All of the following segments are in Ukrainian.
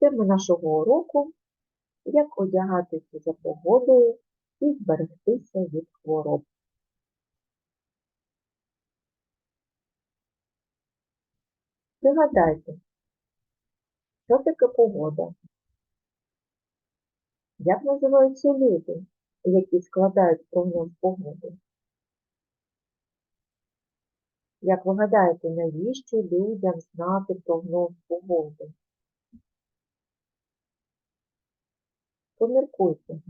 Тема нашого уроку як одягатися за погодою і зберегтися від хвороб. Пригадайте, що таке погода? Як називаються люди, які складають прогноз погоди? Як ви гадаєте, навіщо людям знати прогноз погоди? Поміркуйте,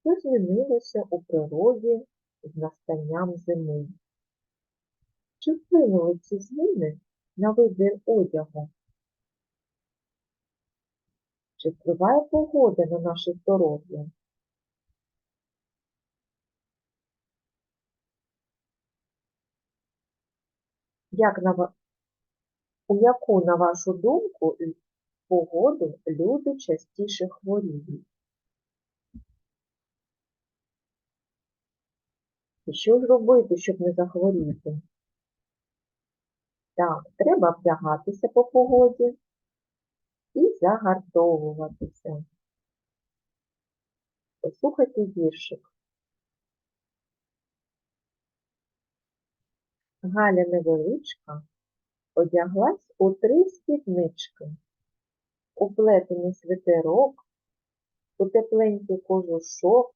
що змінилося у природі з настанням зими? Чи вплинули ці зміни на вибір одягу? Чи впливає погода на наше здоров'я? Як на, у яку, на вашу думку, погоду люди частіше хворіють? І що ж робити, щоб не захворіти? Так, треба вдягатися по погоді і загартовуватися. Послухайте віршик. Галя невеличка одяглась у три спіднички, у плетений свитерок, у тепленький кожушок,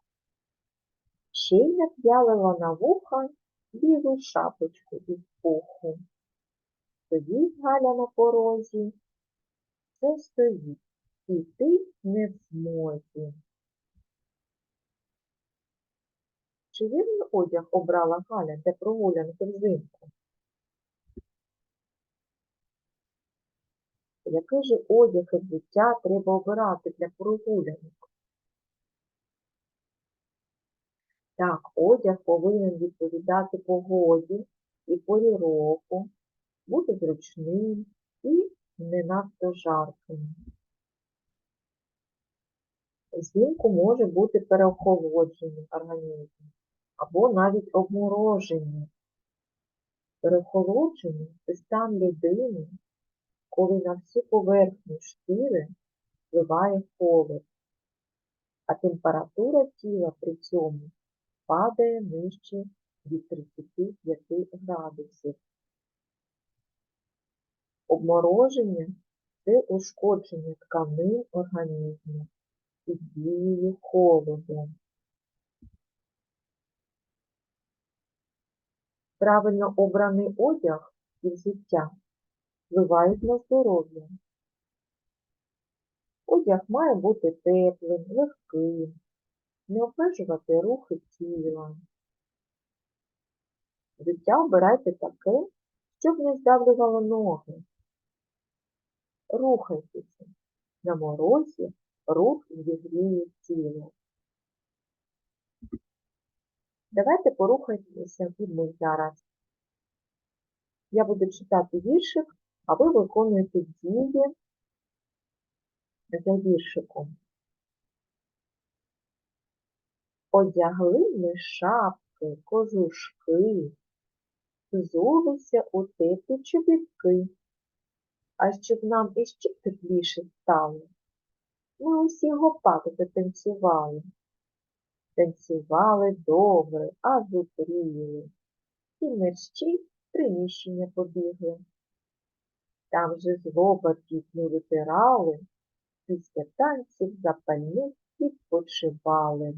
ще й нап'ялила на вуха білу шапочку із пуху. Стоїть Галя на порозі, все стоїть, і ти не в змозі. Чи вірний одяг обрала Галя для прогулянки взимку? Який же одяг і взуття треба обирати для прогулянок? Так, одяг повинен відповідати погоді і порі року, бути зручним і не надто жарким. Взимку може бути переохолоджений організм або навіть обморожений. Переохолоджений – це стан людини, коли на всю поверхню шкіри впливає холод, а температура тіла при цьому падає нижче від 35 градусів. Обмороження – це ушкодження тканин організму під дією холоду. Правильно обраний одяг і взуття впливають на здоров'я. Одяг має бути теплим, легким, не обмежувати рухи тіла. Взуття обирайте таке, щоб не здавлювало ноги. Рухайтеся. На морозі рух зігріє тіло. Давайте порухаємося ми зараз. Я буду читати віршик, а ви виконуєте дії за віршиком. Одягли ми шапки, кожушки, взулися у теплі чобітки. А щоб нам іще тепліше стало, ми усі гопаки затанцювали. Танцювали добре, аж зупріли, і мерщій приміщення побігли. Там же злоба пітну витирали, після танців запальних відпочивали.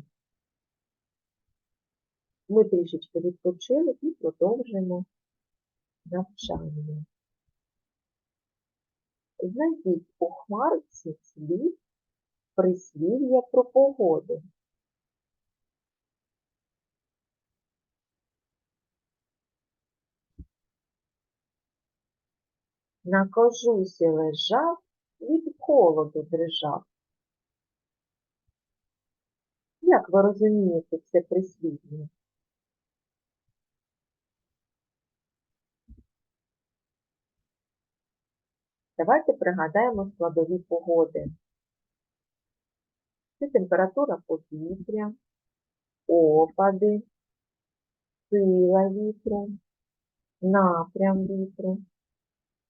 Ми трішечки відпочили і продовжимо навчання. Знайдіть у хмарці слід прислів'я про погоду. На кожусі лежав, від холоду дрижав. Як ви розумієте це прислів'я? Давайте пригадаємо складові погоди. Це температура повітря, опади, сила вітру, напрям вітру,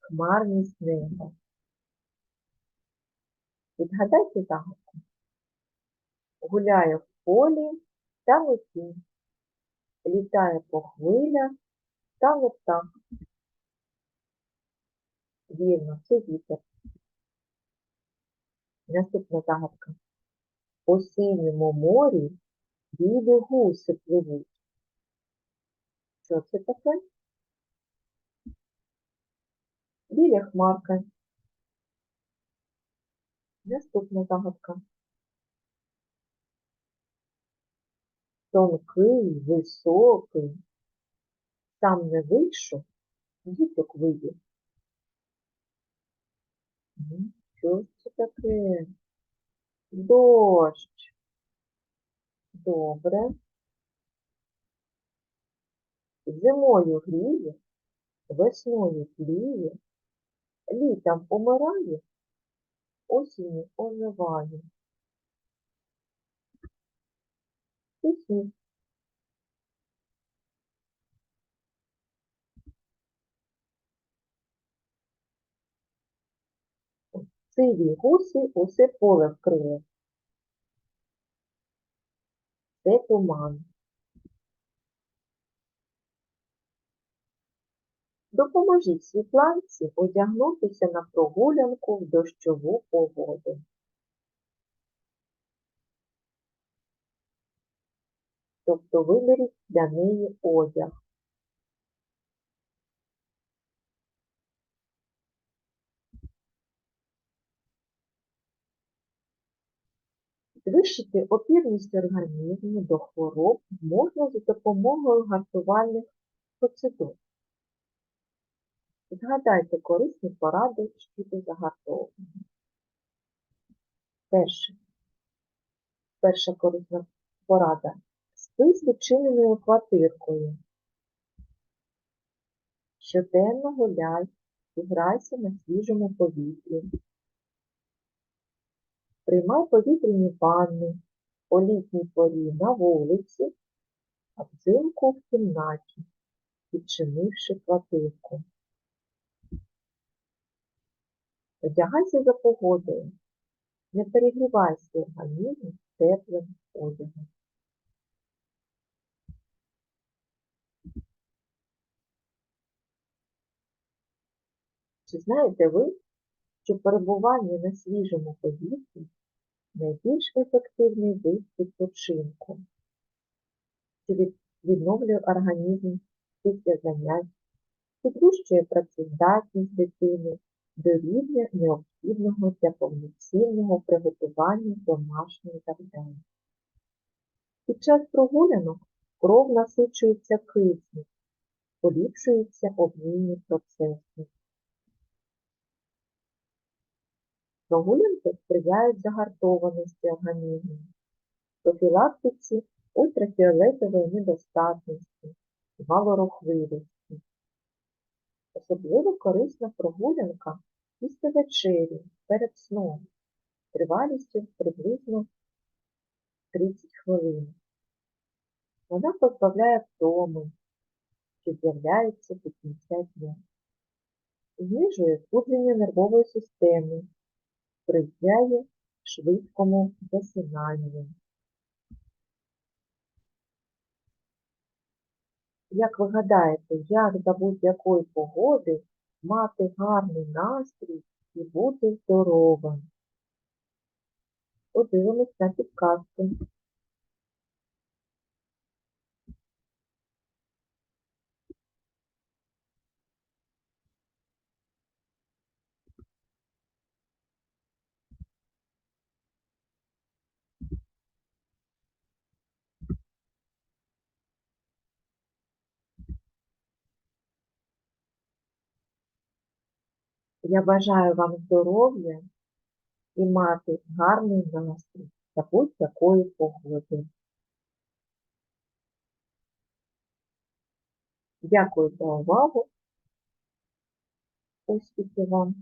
хмарність неба. Відгадайте загадку. Гуляє в полі та не. Літає по хвилях та не птах. Вірно, це вітер. Наступна загадка. По синьому морі білі гуси пливуть. Що це таке? Біля хмарка. Наступна загадка. Тонкий, високий, сам не вийшов, діток вивів. М, Що ж це таке? Дощ. Добре. Зимою гріє, весною тліє, літом помирає, осінню оживає. Пісні. Сиві гуси усе поле вкрили. Це туман. Допоможіть світланці одягнутися на прогулянку в дощову погоду. Тобто виберіть для неї одяг. Підвищити опірність організму до хвороб можна за допомогою гартувальних процедур. Згадайте корисні поради щодо загартовування. Перше. Перша корисна порада. Спи з відчиненою квартиркою. Щоденно гуляй і грайся на свіжому повітрі. Приймай повітряні ванни по літній порі на вулиці, а взимку в кімнаті, відчинивши квартирку. Одягайся за погодою. Не перегрівай свій організм теплим одягом. Чи знаєте ви, що перебування на свіжому повітрі найбільш ефективний вид відпочинку, що відновлює організм після занять, підвищує працездатність дитини до рівня необхідного для повноцінного приготування домашнього завдання. Під час прогулянок кров насичується киснем, поліпшуються обмінні процеси. Прогулянки сприяють загартованості організму, профілактиці ультрафіолетової недостатності, валорухливості. Особливо корисна прогулянка після вечері перед сном тривалістю приблизно 30 хвилин. Вона позбавляє втоми, що з'являється до кінця дня. Знижує збудження нервової системи, сприяє швидкому засинанню. Як ви гадаєте, як за будь-якої погоди мати гарний настрій і бути здоровим? Подивимось на підказки. Я бажаю вам здоров'я і мати гарний настрій та будь-якої погоди. Дякую за увагу. Успіхів вам!